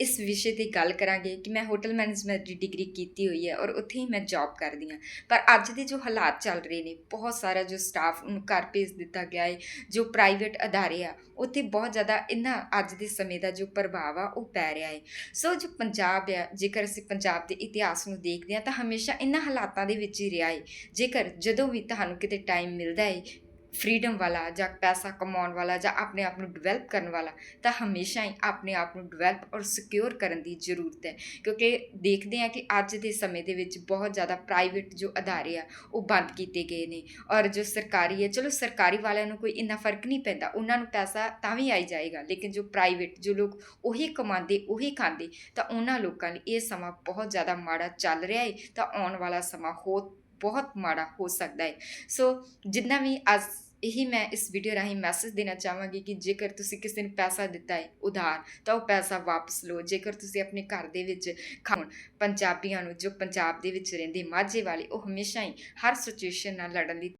ਇਸ ਵਿਸ਼ੇ ਤੇ ਗੱਲ ਕਰਾਂਗੇ ਕਿ ਮੈਂ ਹੋਟਲ ਮੈਨੇਜਮੈਂਟ ਦੀ ਡਿਗਰੀ ਕੀਤੀ ਹੋਈ ਹੈ ਔਰ ਉੱਥੇ ਹੀ ਮੈਂ ਜੌਬ ਕਰਦੀ ਹਾਂ। ਪਰ ਅੱਜ ਦੇ ਜੋ ਹਾਲਾਤ ਚੱਲ ਰਹੇ ਨੇ, ਬਹੁਤ ਸਾਰਾ ਜੋ ਸਟਾਫ ਨੂੰ ਘਰ ਭੇਜ ਦਿੱਤਾ ਗਿਆ ਹੈ ਜੋ ਪ੍ਰਾਈਵੇਟ ਅਦਾਰੇ ਆ, ਉੱਥੇ ਬਹੁਤ ਜ਼ਿਆਦਾ ਇਹਨਾਂ ਅੱਜ ਦੇ ਸਮੇਂ ਦਾ ਜੋ ਪ੍ਰਭਾਵ ਆ, ਉਹ ਪੈ ਰਿਹਾ ਹੈ ਸੋ ਜੋ ਪੰਜਾਬ ਆ, ਜੇਕਰ ਅਸੀਂ ਪੰਜਾਬ ਦੇ ਇਤਿਹਾਸ ਨੂੰ ਦੇਖਦੇ ਹਾਂ ਤਾਂ ਹਮੇਸ਼ਾ ਇਹਨਾਂ ਹਾਲਾਤਾਂ ਦੇ ਵਿੱਚ ਹੀ ਰਿਹਾ ਹੈ ਜੇਕਰ ਜਦੋਂ ਵੀ ਤੁਹਾਨੂੰ ਕਿਤੇ ਟਾਈਮ ਮਿਲਦਾ ਹੈ ਫਰੀडम ਵਾਲਾ ਜਾਂ ਪੈਸਾ ਕਮਾਉਣ ਵਾਲਾ ਜਾਂ ਆਪਣੇ ਆਪ ਨੂੰ ਡਿਵੈਲਪ ਕਰਨ ਵਾਲਾ, ਤਾਂ ਹਮੇਸ਼ਾ ਹੀ ਆਪਣੇ ਆਪ ਨੂੰ ਡਿਵੈਲਪ ਔਰ ਸਿਕਿਉਰ ਕਰਨ ਦੀ ਜ਼ਰੂਰਤ ਹੈ। ਕਿਉਂਕਿ ਦੇਖਦੇ ਹਾਂ ਕਿ ਅੱਜ ਦੇ ਸਮੇਂ ਦੇ ਵਿੱਚ ਬਹੁਤ ਜ਼ਿਆਦਾ ਪ੍ਰਾਈਵੇਟ ਜੋ ਅਦਾਰੇ ਆ, ਉਹ ਬੰਦ ਕੀਤੇ ਗਏ ਨੇ ਔਰ ਜੋ ਸਰਕਾਰੀ ਹੈ, ਚਲੋ ਸਰਕਾਰੀ ਵਾਲਿਆਂ ਨੂੰ ਕੋਈ ਇੰਨਾ ਫ਼ਰਕ ਨਹੀਂ ਪੈਂਦਾ, ਉਹਨਾਂ ਨੂੰ ਪੈਸਾ ਤਾਂ ਵੀ ਆਈ ਜਾਏਗਾ, ਲੇਕਿਨ ਜੋ ਪ੍ਰਾਈਵੇਟ ਜੋ ਲੋਕ ਉਹੀ ਕਮਾਉਂਦੇ, ਉਹੀ ਖਾਂਦੇ, ਤਾਂ ਉਹਨਾਂ ਲੋਕਾਂ ਲਈ ਇਹ ਸਮਾਂ ਬਹੁਤ ਜ਼ਿਆਦਾ ਮਾੜਾ ਚੱਲ ਰਿਹਾ ਹੈ, ਤਾਂ ਆਉਣ ਵਾਲਾ ਸਮਾਂ ਹੋ ਬਹੁਤ ਮਾੜਾ ਹੋ ਸਕਦਾ ਹੈ। ਸੋ ਜਿੰਨਾ ਵੀ ਅੱਜ ਇਹੀ ਮੈਂ ਇਸ ਵੀਡੀਓ ਰਾਹੀਂ ਮੈਸੇਜ ਦੇਣਾ ਚਾਹਾਂਗੀ ਕਿ ਜੇਕਰ ਤੁਸੀਂ ਕਿਸੇ ਨੂੰ ਪੈਸਾ ਦਿੱਤਾ ਹੈ, ਉਧਾਰ, ਤਾਂ ਉਹ ਪੈਸਾ ਵਾਪਸ ਲਓ। ਜੇਕਰ ਤੁਸੀਂ ਆਪਣੇ ਘਰ ਦੇ ਵਿੱਚ ਖਾਣ, ਪੰਜਾਬੀਆਂ ਨੂੰ ਜੋ ਪੰਜਾਬ ਦੇ ਵਿੱਚ ਰਹਿੰਦੇ ਮਾਝੇ ਵਾਲੇ, ਉਹ ਹਮੇਸ਼ਾ ਹੀ ਹਰ ਸਿਚੁਏਸ਼ਨ ਨਾਲ ਲੜਨ ਦੀ